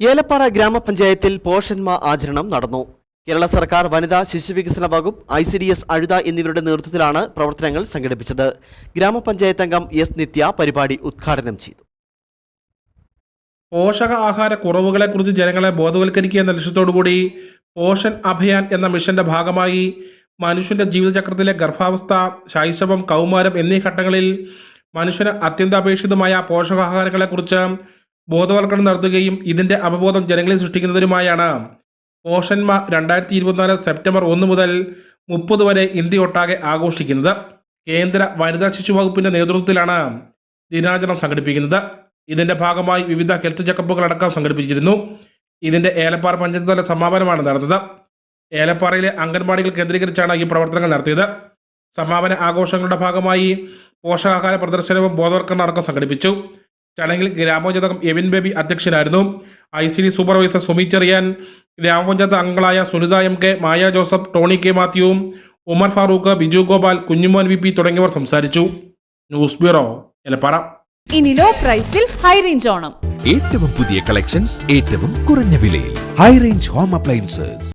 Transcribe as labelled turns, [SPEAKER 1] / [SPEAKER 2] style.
[SPEAKER 1] ഏലപ്പാറ ഗ്രാമപഞ്ചായത്തിൽ പോഷന്മ ആചരണം നടന്നു. കേരള സർക്കാർ വനിതാ ശിശുവികസന വകുപ്പ് I C D S Azhutha എന്നിവരുടെ നേതൃത്വത്തിലാണ് പ്രവർത്തനങ്ങൾ സംഘടിപ്പിച്ചത്. ഗ്രാമപഞ്ചായത്ത് അംഗം എസ് നിത്യ പരിപാടി ഉദ്ഘാടനം ചെയ്തു.
[SPEAKER 2] പോഷക ആഹാര കുറവുകളെക്കുറിച്ച് ജനങ്ങളെ ബോധവൽക്കരിക്കുക എന്ന ലക്ഷ്യത്തോടുകൂടി പോഷൻ അഭിയാൻ എന്ന മിഷന്റെ ഭാഗമായി മനുഷ്യന്റെ ജീവിതചക്രത്തിലെ ഗർഭാവസ്ഥ ശൈശവം കൗമാരം എന്നീ ഘട്ടങ്ങളിൽ മനുഷ്യന് അത്യന്താപേക്ഷിതമായ പോഷകാഹാരങ്ങളെക്കുറിച്ച് ബോധവൽക്കരണം നടത്തുകയും ഇതിന്റെ അവബോധം ജനങ്ങളിൽ സൃഷ്ടിക്കുന്നതിനുമായാണ് പോഷന്മ രണ്ടായിരത്തി ഇരുപത്തിനാല് സെപ്റ്റംബർ ഒന്ന് മുതൽ മുപ്പത് വരെ ഇന്ത്യ ഒട്ടാകെ ആഘോഷിക്കുന്നത് കേന്ദ്ര വനിതാ ശിശു വകുപ്പിന്റെ നേതൃത്വത്തിലാണ് ദിനാചരണം സംഘടിപ്പിക്കുന്നത്. ഇതിന്റെ ഭാഗമായി വിവിധ ഹെൽത്ത് ചെക്കപ്പുകൾ അടക്കം സംഘടിപ്പിച്ചിരുന്നു. ഇതിന്റെ ഏലപ്പാറ പഞ്ചായത്ത് തല സമാപനമാണ് നടന്നത്. ഏലപ്പാറയിലെ അംഗൻവാടികൾ കേന്ദ്രീകരിച്ചാണ് ഈ പ്രവർത്തനങ്ങൾ നടത്തിയത്. സമാപന ആഘോഷങ്ങളുടെ ഭാഗമായി പോഷകാഹാര പ്രദർശനവും ബോധവൽക്കരണ അടക്കം സംഘടിപ്പിച്ചു. ചടങ്ങിൽ ഗ്രാമപഞ്ചായത്ത് എവിൻ ബേബി അധ്യക്ഷനായിരുന്നു. I C D supervisor Sumi Cheriyan ഗ്രാമപഞ്ചായത്ത് അംഗങ്ങളായ Sunitha M K Maya Joseph Tony K Mathew Umar Farooq Biju Gopal Kunjumon V P തുടങ്ങിയവർ സംസാരിച്ചു. News bureau Elappara.
[SPEAKER 3] ഇനി ലോ പ്രൈസിൽ ഹൈ റേഞ്ച് ഓണം.
[SPEAKER 4] ഏറ്റവും പുതിയ കളക്ഷൻസ് ഏറ്റവും കുറഞ്ഞ വിലയിൽ. High range home appliances.